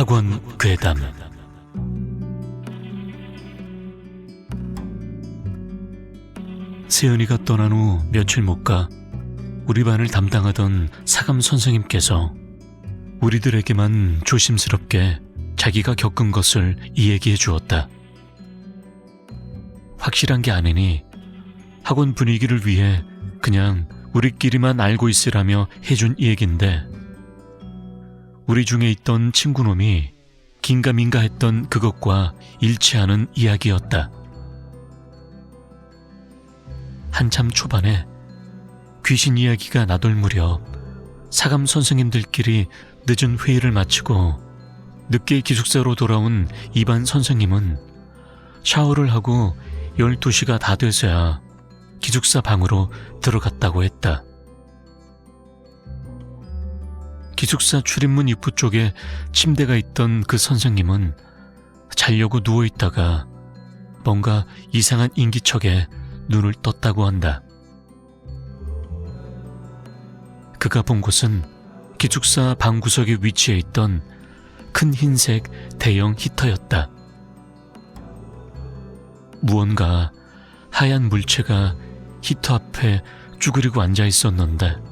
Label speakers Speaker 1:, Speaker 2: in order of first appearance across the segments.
Speaker 1: 학원 괴담 세연이가 떠난 후 며칠 못 가 우리 반을 담당하던 사감 선생님께서 우리들에게만 조심스럽게 자기가 겪은 것을 이야기해 주었다. 확실한 게 아니니 학원 분위기를 위해 그냥 우리끼리만 알고 있으라며 해준 이야기인데 우리 중에 있던 친구놈이 긴가민가 했던 그것과 일치하는 이야기였다. 한참 초반에 귀신 이야기가 나돌 무렵 사감 선생님들끼리 늦은 회의를 마치고 늦게 기숙사로 돌아온 이반 선생님은 샤워를 하고 12시가 다 돼서야 기숙사 방으로 들어갔다고 했다. 기숙사 출입문 입구 쪽에 침대가 있던 그 선생님은 자려고 누워 있다가 뭔가 이상한 인기척에 눈을 떴다고 한다. 그가 본 곳은 기숙사 방구석에 위치해 있던 큰 흰색 대형 히터였다. 무언가 하얀 물체가 히터 앞에 쭈그리고 앉아 있었는데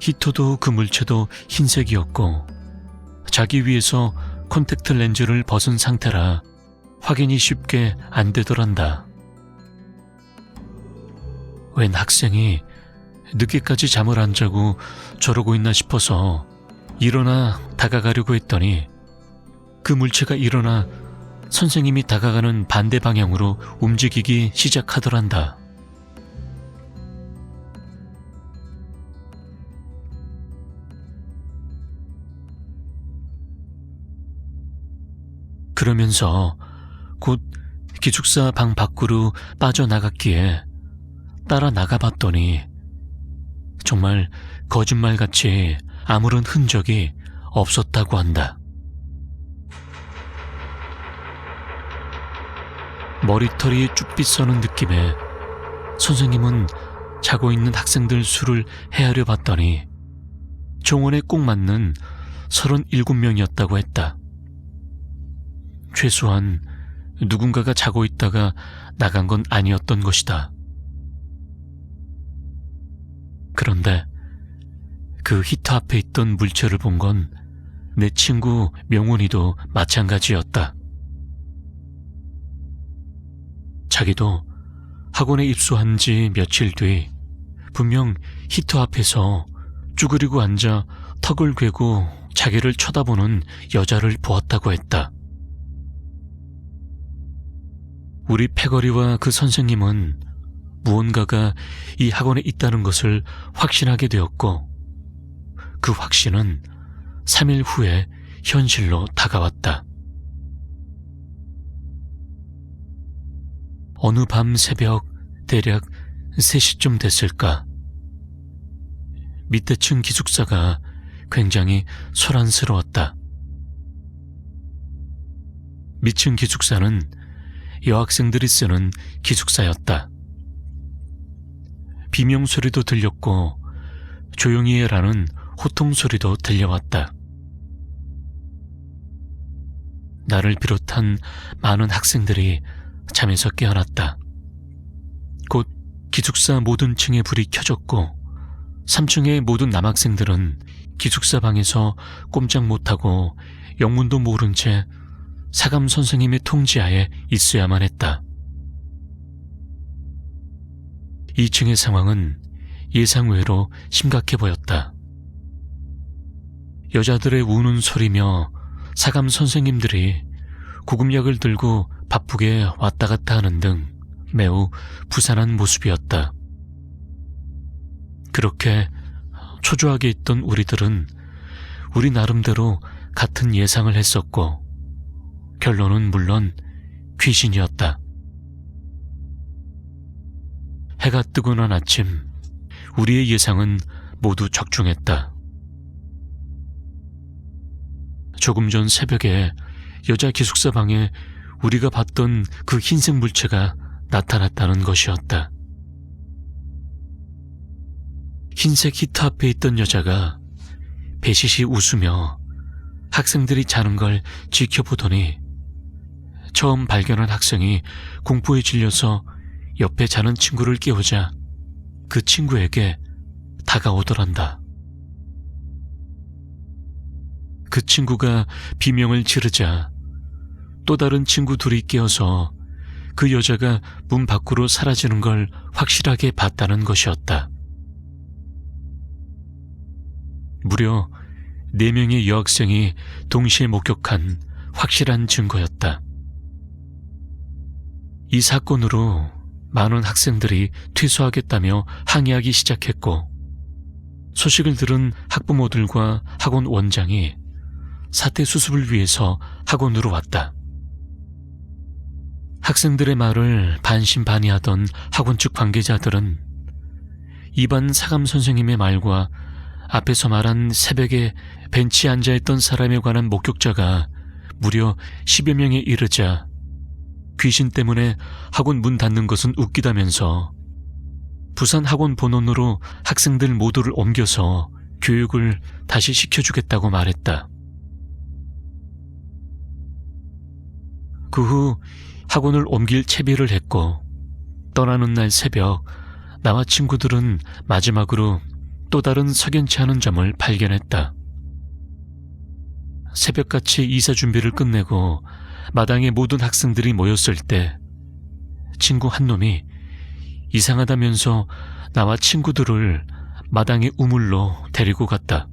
Speaker 1: 히터도 그 물체도 흰색이었고 자기 위에서 콘택트 렌즈를 벗은 상태라 확인이 쉽게 안 되더란다. 웬 학생이 늦게까지 잠을 안 자고 저러고 있나 싶어서 일어나 다가가려고 했더니 그 물체가 일어나 선생님이 다가가는 반대 방향으로 움직이기 시작하더란다. 그러면서 곧 기숙사 방 밖으로 빠져나갔기에 따라 나가봤더니 정말 거짓말같이 아무런 흔적이 없었다고 한다. 머리털이 쭈빛 서는 느낌에 선생님은 자고 있는 학생들 수를 헤아려 봤더니 정원에 꼭 맞는 37명이었다고 했다. 최소한 누군가가 자고 있다가 나간 건 아니었던 것이다. 그런데 그 히터 앞에 있던 물체를 본 건 내 친구 명훈이도 마찬가지였다. 자기도 학원에 입소한 지 며칠 뒤 분명 히터 앞에서 쭈그리고 앉아 턱을 괴고 자기를 쳐다보는 여자를 보았다고 했다. 우리 패거리와 그 선생님은 무언가가 이 학원에 있다는 것을 확신하게 되었고 그 확신은 3일 후에 현실로 다가왔다. 어느 밤 새벽 대략 3시쯤 됐을까. 밑에 층 기숙사가 굉장히 소란스러웠다. 밑층 기숙사는 여학생들이 쓰는 기숙사였다. 비명 소리도 들렸고 조용히 해라는 호통 소리도 들려왔다. 나를 비롯한 많은 학생들이 잠에서 깨어났다. 곧 기숙사 모든 층에 불이 켜졌고 3층의 모든 남학생들은 기숙사 방에서 꼼짝 못하고 영문도 모른 채 사감 선생님의 통지하에 있어야만 했다. 2층의 상황은 예상 외로 심각해 보였다. 여자들의 우는 소리며 사감 선생님들이 구급약을 들고 바쁘게 왔다 갔다 하는 등 매우 부산한 모습이었다. 그렇게 초조하게 있던 우리들은 우리 나름대로 같은 예상을 했었고, 결론은 물론 귀신이었다. 해가 뜨고 난 아침, 우리의 예상은 모두 적중했다. 조금 전 새벽에 여자 기숙사 방에 우리가 봤던 그 흰색 물체가 나타났다는 것이었다. 흰색 히터 앞에 있던 여자가 배시시 웃으며 학생들이 자는 걸 지켜보더니 처음 발견한 학생이 공포에 질려서 옆에 자는 친구를 깨우자 그 친구에게 다가오더란다. 그 친구가 비명을 지르자 또 다른 친구 둘이 깨어서 그 여자가 문 밖으로 사라지는 걸 확실하게 봤다는 것이었다. 무려 네 명의 여학생이 동시에 목격한 확실한 증거였다. 이 사건으로 많은 학생들이 퇴소하겠다며 항의하기 시작했고, 소식을 들은 학부모들과 학원 원장이 사태 수습을 위해서 학원으로 왔다. 학생들의 말을 반신반의하던 학원 측 관계자들은 이반 사감 선생님의 말과 앞에서 말한 새벽에 벤치에 앉아있던 사람에 관한 목격자가 무려 10여 명에 이르자 귀신 때문에 학원 문 닫는 것은 웃기다면서 부산 학원 본원으로 학생들 모두를 옮겨서 교육을 다시 시켜주겠다고 말했다. 그 후 학원을 옮길 채비를 했고 떠나는 날 새벽 나와 친구들은 마지막으로 또 다른 석연치 않은 점을 발견했다. 새벽같이 이사 준비를 끝내고 마당에 모든 학생들이 모였을 때 친구 한 놈이 이상하다면서 나와 친구들을 마당의 우물로 데리고 갔다.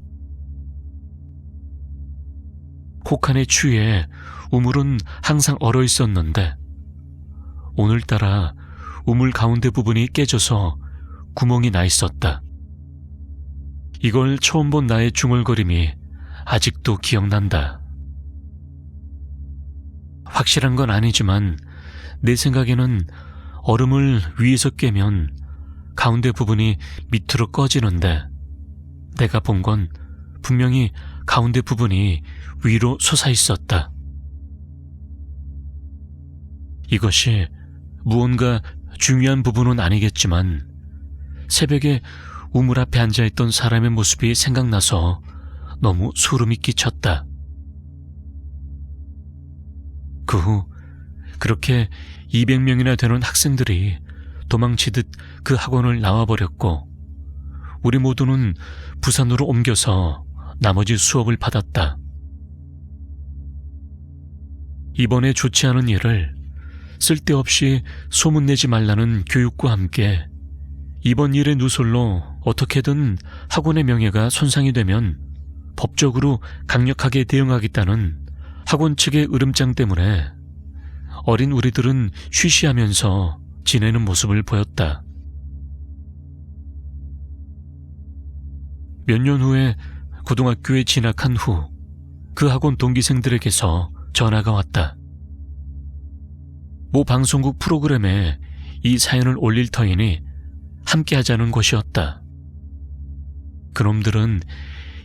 Speaker 1: 혹한의 추위에 우물은 항상 얼어 있었는데 오늘따라 우물 가운데 부분이 깨져서 구멍이 나 있었다. 이걸 처음 본 나의 중얼거림이 아직도 기억난다. 확실한 건 아니지만 내 생각에는 얼음을 위에서 깨면 가운데 부분이 밑으로 꺼지는데 내가 본 건 분명히 가운데 부분이 위로 솟아 있었다. 이것이 무언가 중요한 부분은 아니겠지만 새벽에 우물 앞에 앉아있던 사람의 모습이 생각나서 너무 소름이 끼쳤다. 그 후 그렇게 200명이나 되는 학생들이 도망치듯 그 학원을 나와버렸고 우리 모두는 부산으로 옮겨서 나머지 수업을 받았다. 이번에 좋지 않은 일을 쓸데없이 소문내지 말라는 교육과 함께 이번 일의 누설로 어떻게든 학원의 명예가 손상이 되면 법적으로 강력하게 대응하겠다는 학원 측의 으름장 때문에 어린 우리들은 쉬쉬하면서 지내는 모습을 보였다. 몇 년 후에 고등학교에 진학한 후 그 학원 동기생들에게서 전화가 왔다. 모 방송국 프로그램에 이 사연을 올릴 터이니 함께 하자는 것이었다. 그놈들은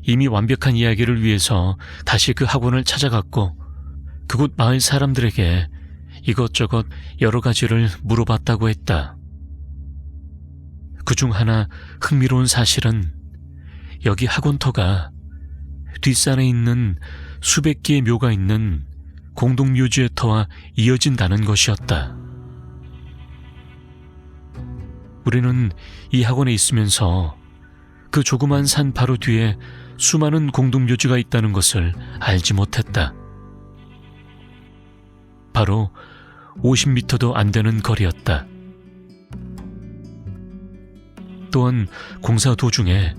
Speaker 1: 이미 완벽한 이야기를 위해서 다시 그 학원을 찾아갔고 그곳 마을 사람들에게 이것저것 여러 가지를 물어봤다고 했다. 그 중 하나 흥미로운 사실은 여기 학원터가 뒷산에 있는 수백 개의 묘가 있는 공동묘지의 터와 이어진다는 것이었다. 우리는 이 학원에 있으면서 그 조그만 산 바로 뒤에 수많은 공동묘지가 있다는 것을 알지 못했다. 바로 50미터도 안 되는 거리였다. 또한 공사 도중에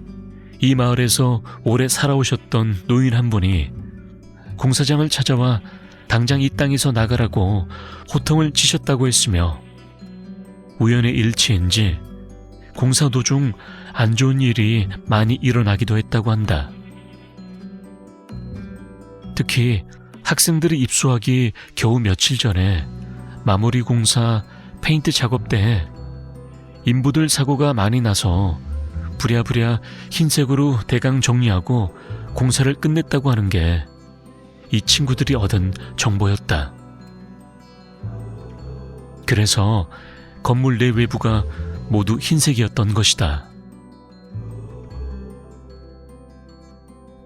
Speaker 1: 이 마을에서 오래 살아오셨던 노인 한 분이 공사장을 찾아와 당장 이 땅에서 나가라고 호통을 치셨다고 했으며 우연의 일치인지 공사 도중 안 좋은 일이 많이 일어나기도 했다고 한다. 특히 학생들이 입소하기 겨우 며칠 전에 마무리 공사 페인트 작업 때 인부들 사고가 많이 나서 부랴부랴 흰색으로 대강 정리하고 공사를 끝냈다고 하는 게 이 친구들이 얻은 정보였다. 그래서 건물 내 외부가 모두 흰색이었던 것이다.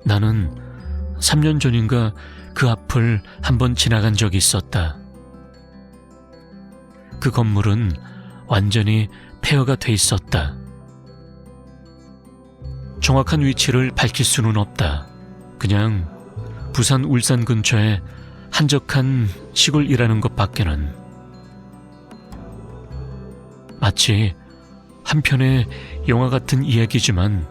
Speaker 1: 나는 3년 전인가 그 앞을 한번 지나간 적이 있었다. 그 건물은 완전히 폐허가 돼 있었다. 정확한 위치를 밝힐 수는 없다. 그냥 부산 울산 근처에 한적한 시골이라는 것밖에는 마치 한편의 영화 같은 이야기지만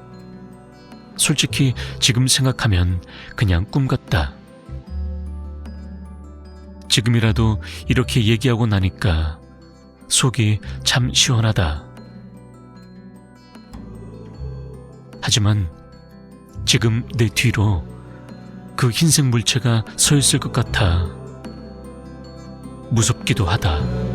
Speaker 1: 솔직히 지금 생각하면 그냥 꿈 같다. 지금이라도 이렇게 얘기하고 나니까 속이 참 시원하다. 하지만 지금 내 뒤로 그 흰색 물체가 서 있을 것 같아 무섭기도 하다.